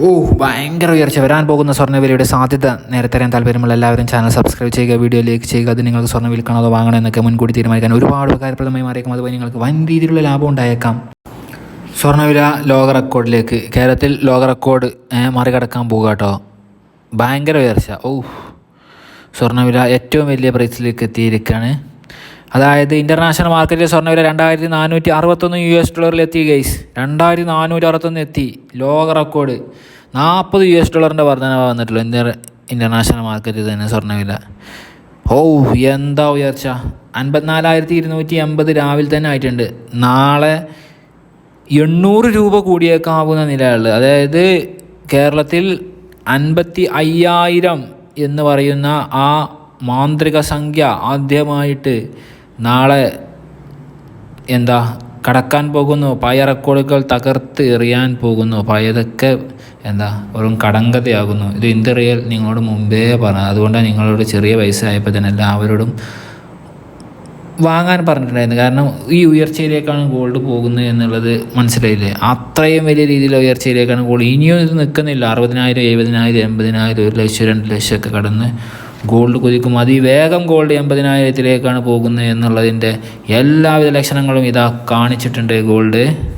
ഓ ഭയങ്കര ഉയർച്ച. വരാൻ പോകുന്ന സ്വർണവിലയുടെ സാധ്യത നേരത്തെ അറിയാൻ താല്പര്യമുള്ള എല്ലാവരും ചാനൽ സബ്സ്ക്രൈബ് ചെയ്യുക വീഡിയോ ലൈക്ക് ചെയ്യുക. അത് നിങ്ങൾക്ക് സ്വർണ വിൽക്കണോ അതോ വാങ്ങണോ എന്നൊക്കെ മുൻകൂട്ടി തീരുമാനിക്കാൻ ഒരുപാട് ഉപകാരപ്രദമായി മാറിയേക്കും. അതുപോലെ നിങ്ങൾക്ക് വൻ രീതിയിലുള്ള ലാഭം ഉണ്ടായേക്കാം. സ്വർണവില ലോക റെക്കോർഡിലേക്ക് കേരളത്തിൽ ലോക റെക്കോർഡ് മറികടക്കാൻ പോകുക കേട്ടോ. ഭയങ്കര ഉയർച്ച. ഓ സ്വർണവില ഏറ്റവും വലിയ പ്രൈസിലേക്ക് എത്തിയിരിക്കുകയാണ്. അതായത് ഇന്റർനാഷണൽ മാർക്കറ്റിൽ സ്വർണവില രണ്ടായിരത്തി നാനൂറ്റി അറുപത്തൊന്ന് യു എസ് ഡോളറിൽ എത്തി ഗൈസ് രണ്ടായിരത്തി നാനൂറ്റി അറുപത്തൊന്ന് എത്തി. ലോക റെക്കോർഡ് നാൽപ്പത് യു എസ് ഡോളറിന്റെ വർധന വന്നിട്ടുള്ളൂ ഇന്ത്യ ഇന്റർനാഷണൽ മാർക്കറ്റിൽ തന്നെ സ്വർണവില. ഓ എന്താ ഉയർച്ച? അൻപത്തിനാലായിരത്തി ഇരുന്നൂറ്റി എൺപത് രാവിലെ തന്നെ ആയിട്ടുണ്ട്. നാളെ എണ്ണൂറ് രൂപ കൂടിയേക്കാവുന്ന നിലയുള്ളത് അതായത് കേരളത്തിൽ അൻപത്തി അയ്യായിരം എന്ന് പറയുന്ന ആ മാന്ത്രിക സംഖ്യ ആദ്യമായിട്ട് നാളെ എന്താ കടക്കാൻ പോകുന്നു പഴയ റെക്കോർഡുകൾ തകർത്ത് എറിയാൻ പോകുന്നു പഴയതൊക്കെ എന്താ വെറും കടങ്കഥയാകുന്നു. ഇത് ഇന്ത്യ നിങ്ങളോട് മുമ്പേ പറഞ്ഞു അതുകൊണ്ടാണ് നിങ്ങളോട് ചെറിയ പൈസ ആയപ്പോൾ തന്നെ എല്ലാവരോടും വാങ്ങാൻ പറഞ്ഞിട്ടുണ്ടായിരുന്നു കാരണം ഈ ഉയർച്ചയിലേക്കാണ് ഗോൾഡ് പോകുന്നത് എന്നുള്ളത് മനസ്സിലായില്ലേ? അത്രയും വലിയ രീതിയിലുള്ള ഉയർച്ചയിലേക്കാണ് ഗോൾഡ്. ഇനിയും ഇത് നിൽക്കുന്നില്ല. അറുപതിനായിരം എഴുപതിനായിരം എൺപതിനായിരം ഒരു ലക്ഷം രണ്ട് ലക്ഷമൊക്കെ കടന്ന് ഗോൾഡ് കുതിക്കും. അതിവേഗം ഗോൾഡ് എൺപതിനായിരത്തിലേക്കാണ് പോകുന്നത് എന്നുള്ളതിന്റെ എല്ലാവിധ ലക്ഷണങ്ങളും ഇതാ കാണിച്ചിട്ടുണ്ട് ഗോൾഡ്.